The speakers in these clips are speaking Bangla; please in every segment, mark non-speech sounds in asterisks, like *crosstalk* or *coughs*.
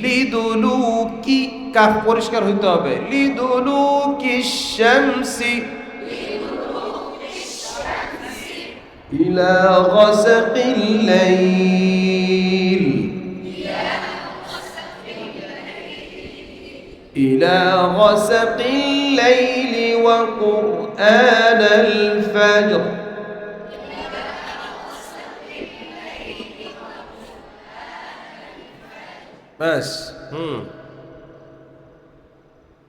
লিদুলুকি কাফ পরিষ্কার হইতে হবে লিদুলুকি শামসি إلى غسق الليل إلى غسق الليل وقرآن الفجر ব্যাস। হুম।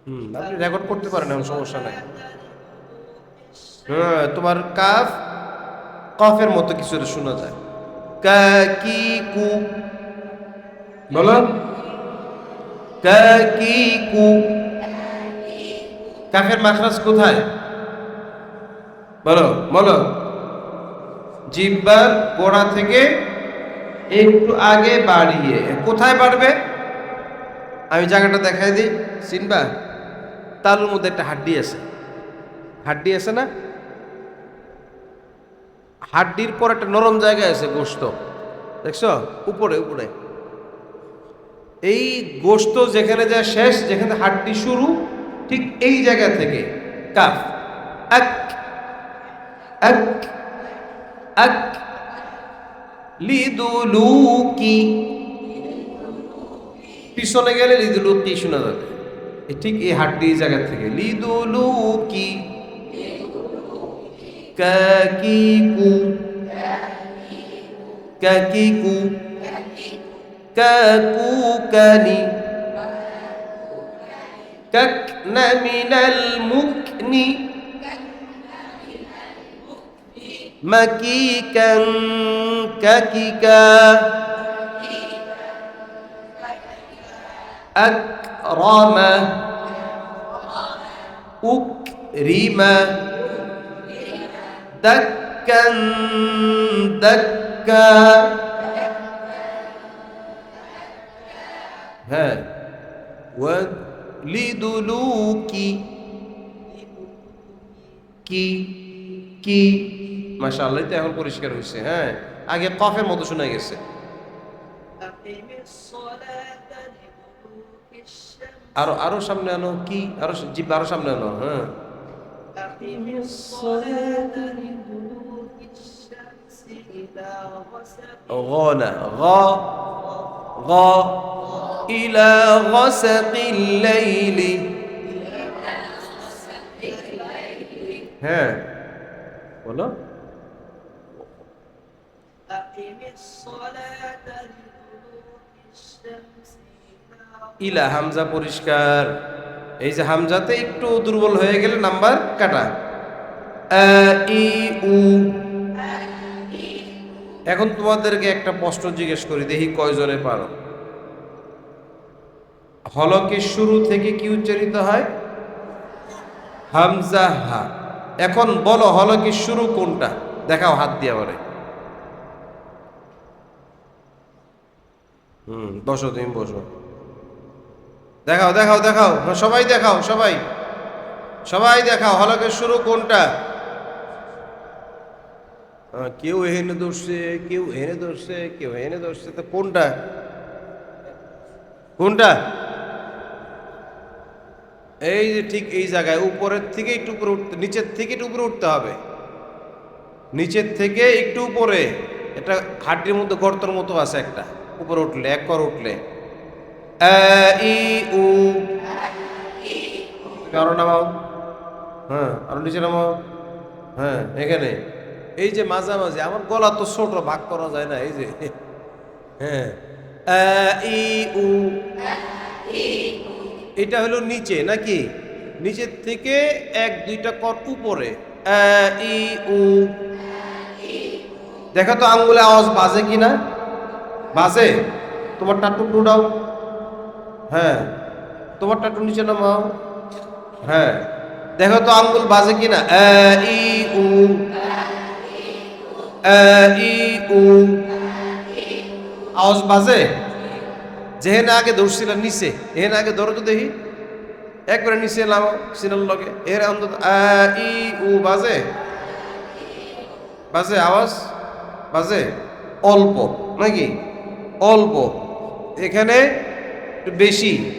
হুম, আপনি রেকর্ড করতে পারেন, এখন সমস্যা নাই। হ্যাঁ তোমার কাফ, কফের মতো কিছু শোনা যায়। কা, কি, কু। বলো কা, কি, কু। কাফের মাখরাজ কোথায়? বলো বলো। জিব্বার গোড়া থেকে একটু আগে বাড়িয়ে, কোথায় বাড়বে? আমি জায়গাটা দেখাই দিই। চিনবা? তালুর মধ্যে একটা হাড্ডি আছে। হাড্ডি আছে না? হাড্ডির পর একটা নরম জায়গা আছে গোস্ত। দেখছ? উপরে উপরে। এই গোস্ত যেখানে যায় শেষ, যেখানে হাড্ডি শুরু, ঠিক এই জায়গা থেকে। কাফ। এক। এক। এক। লিদুলুকি পিছনে গেলে লিদুলুকি শোনা যাবে এ ঠিক এই হাড্ডি জায়গা থেকে লিদুলুকি কাকিকু কাকিকু কাকুকানি ككن من المكن مكيكا كككا أكرم أكرم دكا دكا ها ولدلوكي কি কি মাশাআল্লাহ তো এখন পরিষ্কার হয়েছে হ্যাঁ আগে কফের মতো শোনা গেছে আরো আরো সামনে আনো কি আরো জিভ আরো সামনে আনো হ্যাঁ أقم الصلاة لدلوك الشمس إلى غسق غنى غ غ إلى غسق الليل হ্যাঁ বলো أقم الصلاة لدلوك الشمس إلى ইলা হামজা পরিষ্কার। এই যে হামজাতে একটু দুর্বল হয়ে গেলে নাম্বার কাটা। উ। এখন তোমাদেরকে একটা প্রশ্ন জিজ্ঞেস করি, দেখি কয়জনে পারো। হলকের শুরু থেকে কি উচ্চারিত হয়? হামজা হা। এখন বলো হলকের শুরু কোনটা? দেখাও হাত দিয়ে বলে হুম, বসো, তুমি বসো। দেখাও দেখাও দেখাও। সবাই দেখাও, সবাই। সবাই দেখাও, হলকের শুরু কোনটা? কেউ এহেনে ধরছে, কেউ এহেনে ধরছে, কেউ এহেনে ধরছে, তো কোনটা? কোনটা? এই যে ঠিক এই জায়গায়, উপরের থেকে একটু উপরে উঠতে, নিচের থেকে একটু উপরে উঠতে হবে। নিচের থেকে একটু উপরে। এটা হাড্ডির মধ্যে গর্তর মতো আছে একটা, উপরে উঠলে, এক কর উঠলে। উ আরও নামাও হ্যাঁ আরও নিচে নামাও হ্যাঁ এখানে। এই যে মাঝামাঝি, আমার গলা তো ছোট, ভাগ করা যায় না, এই যে। হ্যাঁ উ এটা হলো নিচে, নাকি? নিচের থেকে এক, দুইটা কর উপরে। উ দেখো তো আঙ্গুলে আওয়াজ বাজে কিনা? বাজে? তোমারটা একটু দাও। হ্যাঁ। তোমারটা একটু নিচে নামাও। হ্যাঁ। দেখো তো আঙ্গুল বাজে কিনা? ই, উ। ই, উ। আওয়াজ বাজে? যেহেন আগে ধরছিলাম নিচে, এহেন আগে ধরো তো দেখি। একবারে নিচে নামো সিনাল লগে। এর অন্তত ই, উ বাজে? বাজে আওয়াজ? বাজে? অল্প, নাকি? অল্প। এখানে বেশি।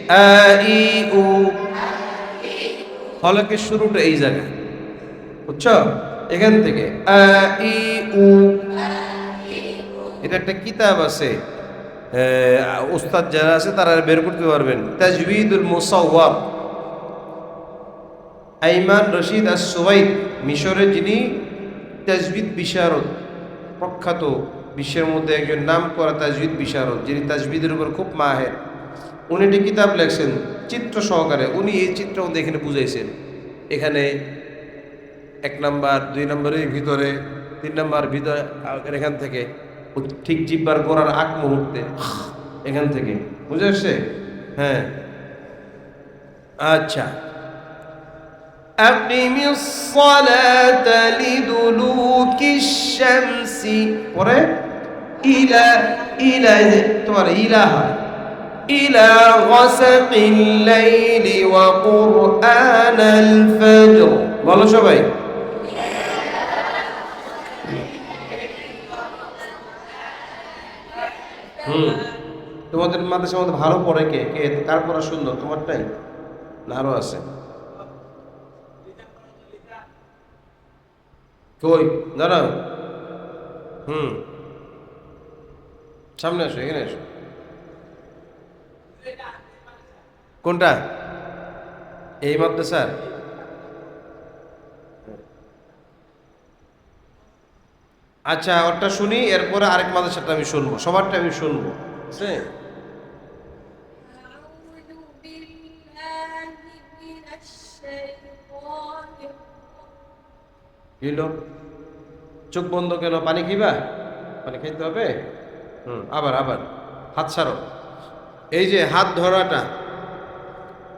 হলকের শুরুটা এই জায়গায়। বুঝছ? এখান থেকে। এটা একটা কিতাব আছে। আহ, ওস্তাদ যারা আছে তারা বের করতে পারবেন। তাজবিদুল মুসাওয়াব। আইমান রশিদ আর সুবাইদ মিশরের যিনি তাজবিদ বিশারদ প্রখ্যাত বিশ্বের মধ্যে একজন নাম করা তাজবিদ বিশারদ যিনি তাজবিদের উপর খুব মাহের। উনি একটি কিতাব লেখছেন চিত্র সহকারে উনি এই চিত্র আমাদের এখানে বুঝাইছেন এখানে এক নাম্বার দুই নম্বরের ভিতরে তিন নাম্বার ভিতরে আর এখান থেকে ও ঠিক জিব্বার গোড়ার আগ মুহূর্তে এখান থেকে বুঝে আসছে হ্যাঁ আচ্ছা أقم الصلاة لدلوك الشمس পরে إلى إلى তোমার ইলাহা إلى غسق الليل وقرآن الفجر বলো সবাই হুম তোমাদের মাদ্রাসার মধ্যে ভালো পড়ে কে কে কার পড়া সুন্দর তোমারটাই না আরো আছে কই দাঁড়াও হুম সামনে আসো এখানে আসো কোনটা? এই মাদ্রাসার? আচ্ছা ওরটা শুনি এরপরে আরেক মাদ্রাসাটা আমি শুনব। সবারটা আমি শুনব। চোখ বন্ধ কেন? পানি কিবা পানি খাইতে হবে? হুম আবার আবার। হাত ছাড়ো। এই যে হাত ধরাটা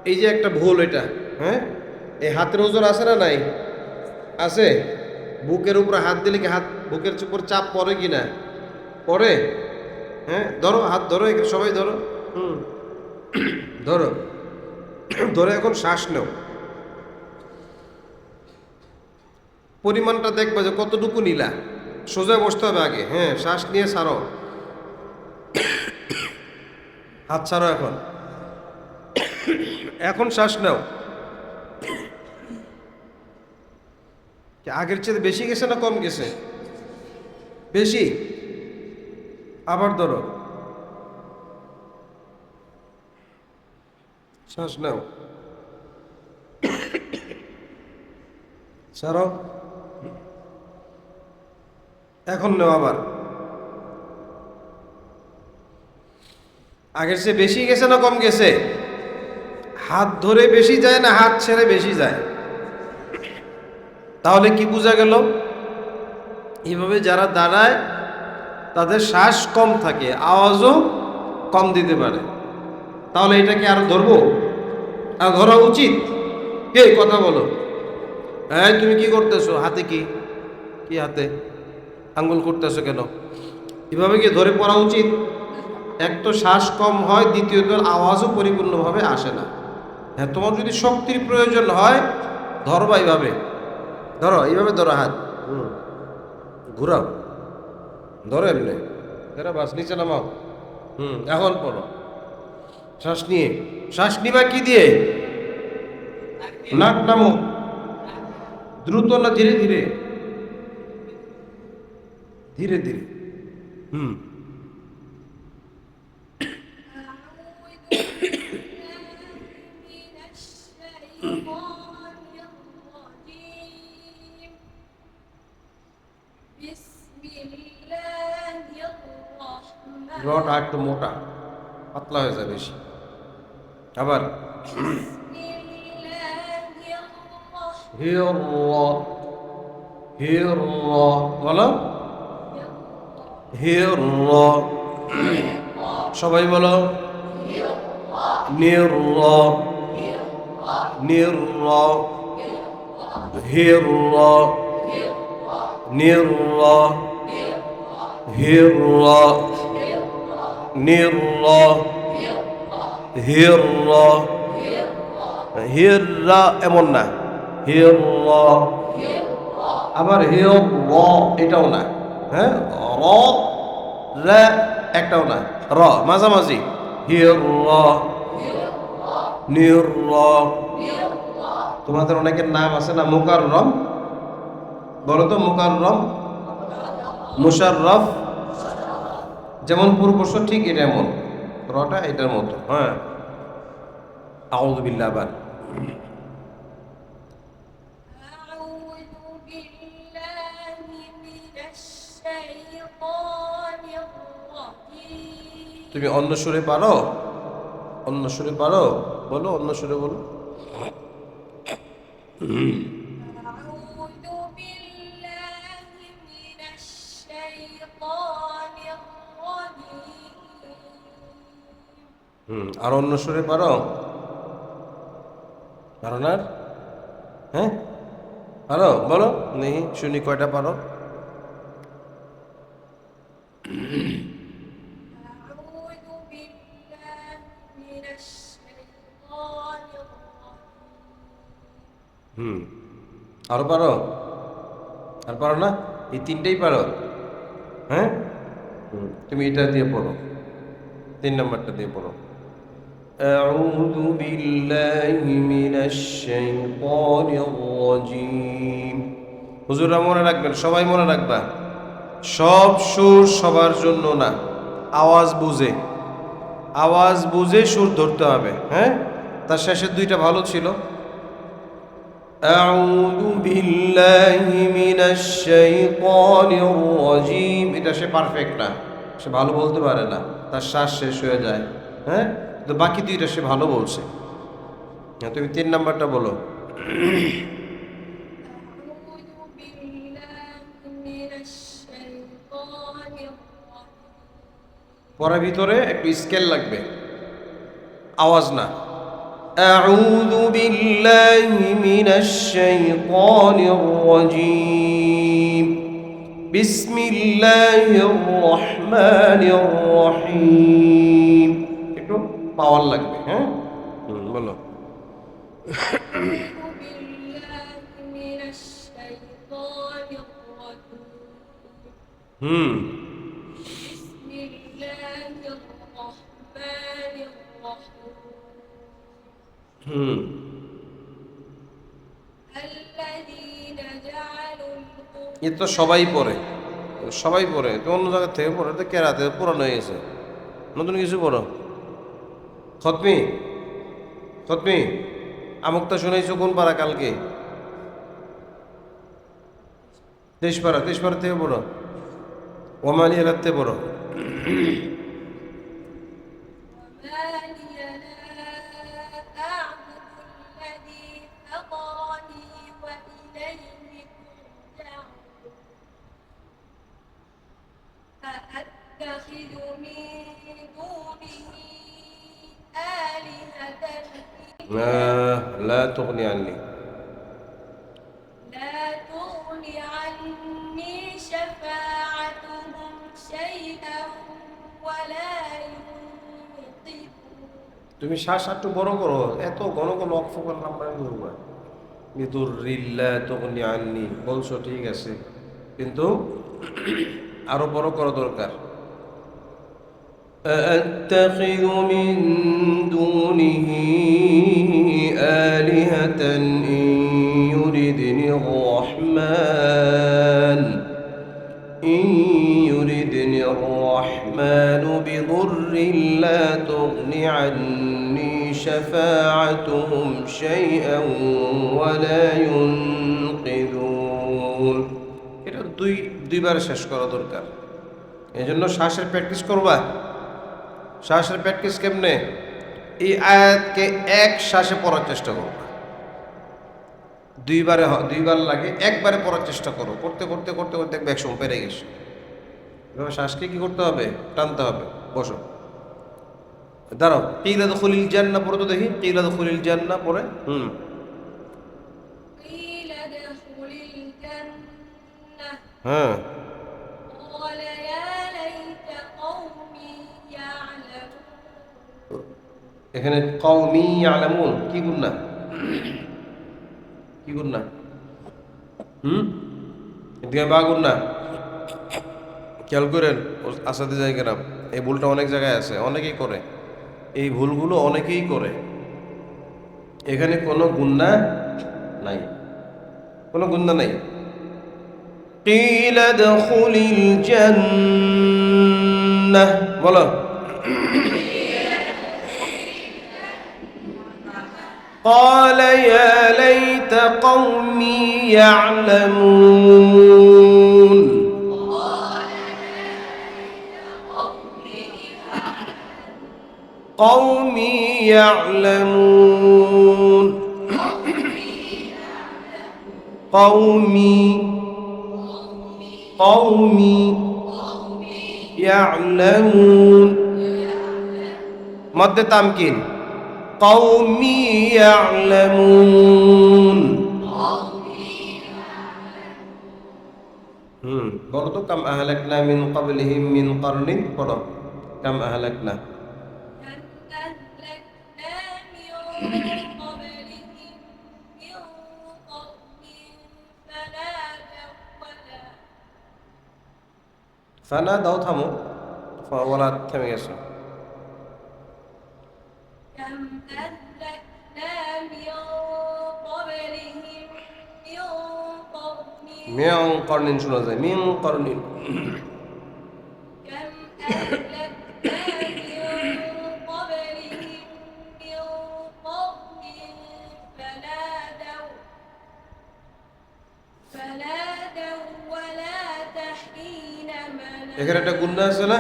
এই যে একটা ভুল এটা হ্যাঁ? এই হাতের ওজন আছে না নাই? আছে? বুকের উপরে হাত দিলে কি হাত, বুকের উপর চাপ পড়ে কি না? পড়ে? হ্যাঁ? ধরো, হাত ধরো সবাই ধরো। হুম। *coughs* ধরো। *coughs* ধরে, এখন শ্বাস নেও। পরিমাণটা দেখবে যে কতটুকু নিলা। সোজা বসতে হবে আগে হ্যাঁ? শ্বাস নিয়ে ছাড়ো। *coughs* হাত ছাড়ো এখন। এখন শ্বাস নাও। আগের চেয়ে বেশি গেছে না কম গেছে? বেশি? আবার ধরো। শ্বাস নাও। ছাড়ো। এখন নেও আবার। আগের চেয়ে বেশি গেছে না কম গেছে? হাত ধরে বেশি যায় না, হাত ছেড়ে বেশি যায়? তাহলে কি বোঝা গেল? এইভাবে যারা দাঁড়ায়, তাদের শ্বাস কম থাকে, আওয়াজও কম দিতে পারে। তাহলে এটাকে আরও ধরবো? আর ধরা উচিত? কে, কথা বলো। হ্যাঁ তুমি কি করতেছো? হাতে কি? কি হাতে? আঙ্গুল করতেছো কেন? এভাবে কি ধরে পড়া উচিত? এক তো শ্বাস কম হয়, দ্বিতীয়ত আওয়াজও পরিপূর্ণভাবে আসে না। হ্যাঁ তোমার যদি শক্তির প্রয়োজন হয়, ধরবা এইভাবে। ধরো এইভাবে ধরো হাত। হুম। ঘুরাও। ধরো এমনি। এরা বাস, নিচে নামাও। হুম, এখন পড়ো। শ্বাস নিয়ে। শ্বাস নিবা কি দিয়ে? নাক নামো। দ্রুত না ধীরে ধীরে? ধীরে ধীরে। হুম। রড আর একটু মোটা পাতলা হয়ে যায় বেশি। আবার বলো। সবাই বলো। নির। নির হির নির হির নির হির হিররা এমন না হির আবার হির এটাও না হ্যাঁ? র, রা একটাও না, র, মাঝামাঝি হির নির তোমাদের অনেকের নাম আছে না মুকার রম বলো তো মোকাররম? মুশাররফ? যেমন পূর্বশ, ঠিক এটা এমন। রটা এটার মতো হ্যাঁ। আউজবিল্লা তুমি অন্য সুরে পারো? অন্য সুরে পারো? বলো, অন্য সুরে বলো। হুম আর অন্য সুরে পারো? পারো না হ্যাঁ? পারো বলো নেই শুনি কয়টা পারো? হুম আরো পারো আর পারো না এই তিনটেই পারো হ্যাঁ হুম, তুমি এটা দিয়ে পড়ো তিন নম্বরটা দিয়ে পড়ো أعوذ بالله من الشيطان الرجيم হুজুরা মনে রাখবেন সবাই মনে রাখবা সব সুর সবার জন্য না আওয়াজ বুঝে আওয়াজ বুঝে সুর ধরতে হবে হ্যাঁ তার শেষের দুইটা ভালো ছিল أعوذ بالله من الشيطان الرجيم এটা সে পারফেক্ট না সে ভালো বলতে পারে না তার শ্বাস শেষ হয়ে যায় হ্যাঁ তো বাকি দুইটা সে ভালো বলছে হ্যাঁ, তুমি তিন নাম্বারটা বলো أعوذ بالله من الشيطان الرجيم পরের ভিতরে একটু স্কেল লাগবে আওয়াজ না أعوذ بالله من الشيطان الرجيم بسم الله الرحمن الرحيم একটু পাওয়ার লাগবে হ্যাঁ হুম, বলো أعوذ بالله من الشيطان الرجيم হুম এ তো সবাই পড়ে সবাই পড়ে, তো অন্য জায়গা থেকে পড়ে, তো কেরাতে পুরানো হয়ে গেছে। নতুন কিছু পড়ো। খতমি খতমি আমুকটা শুনেছো কোন পাড়া কালকে? তেইশপাড়া তেইশপাড়া থেকে পড়ো। ওমালি থেকে পড়ো। أأتخذ من دونه آلهة آه لا تغني عني لا تغن عني شفاعتهم شيئا ولا ينقذون তুমি শ্বাস একটু বড় করো এত ঘন ঘন অক্ষর নাম্বার করবা মিতুর রিল্লা তখন আননি বলছো ঠিক আছে কিন্তু আরো বড় করা দরকার أأتخذ من دونه آلهة إن يردني الرحمن إن يردني الرحمن بضر لا تغن عني شفاعتهم شيئا ولا ينقذون এটা দুই দুইবার শেষ করা দরকার এই জন্য শ্বাসের প্র্যাকটিস করবা শ্বাসের প্র্যাকটিস কেমনে? এই আয়াতকে এক শ্বাসে পড়ার চেষ্টা করুক। দুইবারে দুইবার লাগে একবারে পড়ার চেষ্টা করো। করতে করতে করতে করতে দেখবে একসময় পেরে গেছে। এভাবে শ্বাসকে কী করতে হবে? টানতে হবে। বসো। দাঁড়াও। কিলাদ খুলিল জান্না পড়ে তো দেখি। কিলাদ খুলিল জান্না পরে হুম। হ্যাঁ। এখানে কৌমি আলামুন কি গুন্না কি গুন্না হুম? এদিকে বা গুন্না খেয়াল করেন আসাতে জায়গা নাম এই ভুলটা অনেক জায়গায় আছে, অনেকেই করে। এই ভুলগুলো অনেকেই করে। এখানে কোনো গুন্না নাই। কোনো গুন্না নাই। বলো। قال يا ليت قومي يعلمون. قومي يعلمون. قومي. قومي يعلمون. مد تمكين. قومي يعلمون হুম বলো তো কাম আহলাকনা মিন ক্বাবলিহিম মিন কারনিন পড়ো কাম আহলাকনা كم أهلكنا من قبلهم من قرن فنادوا ولا ফানা দাও থামো ওলা থেমে গেছে كم أهلكنا من قبلهم من قرن মিয়াং করনিন শোনা যায় মিং করনিন كم أهلكنا من قبلهم من قرن فنادوا فنادوا ولا تحين منام এখানে একটা গুন্না আছে না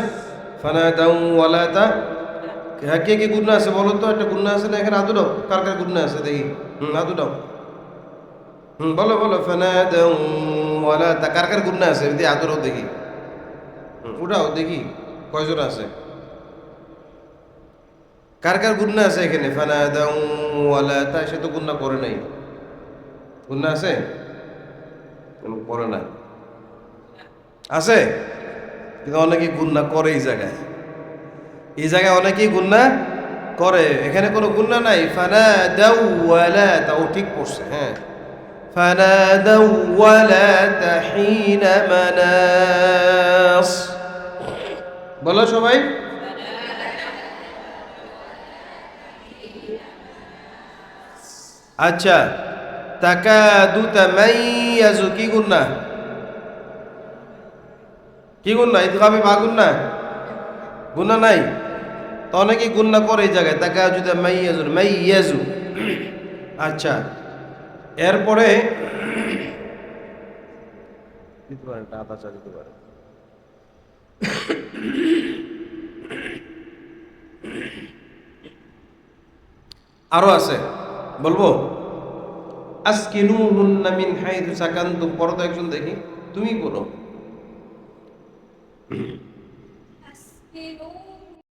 ফানা দাউ ওয়ালা তা হ্যাঁ কে কে গুন্না আছে বলো তো? একটা গুন্না আছে না এখানে? আদু দাও কার কার গুন্না আছে দেখি। হুম আদু দাও হুম, বলো বলো। ফানা তা কার কার গুন্না আছে? এদিকে আদু দাও দেখি উঠাও, দেখি। কয়জন আছে? কার কার গুন্না আছে এখানে? ফানা দাউ ওয়ালা তা সে তো গুন্না করে নাই। গুন্না আছে? করে না আছে? কিন্তু অনেকেই গুন্না করে এই জায়গায়। এই জায়গায় অনেকেই গুন্না করে, এখানে কোনো গুন্না নাই। ফানা দাউ ওয়ালা তাও ঠিক পড়ছে হ্যাঁ। দাউ ওয়ালা তাহিনা মানাস। বলো সবাই। আচ্ছা তাকাদু তামাইয়াজু, কি গুন্না? কি গুন্না? ইদগামে বা গুন্না? গুন্না নাই? তো অনেকেই গুন্না করে এই জায়গায়? তাকে যদি মাইয়াজু মাইয়াজু। আচ্ছা এরপরে আদা আরও আছে, বলব? তো একজন দেখি। তুমি বলো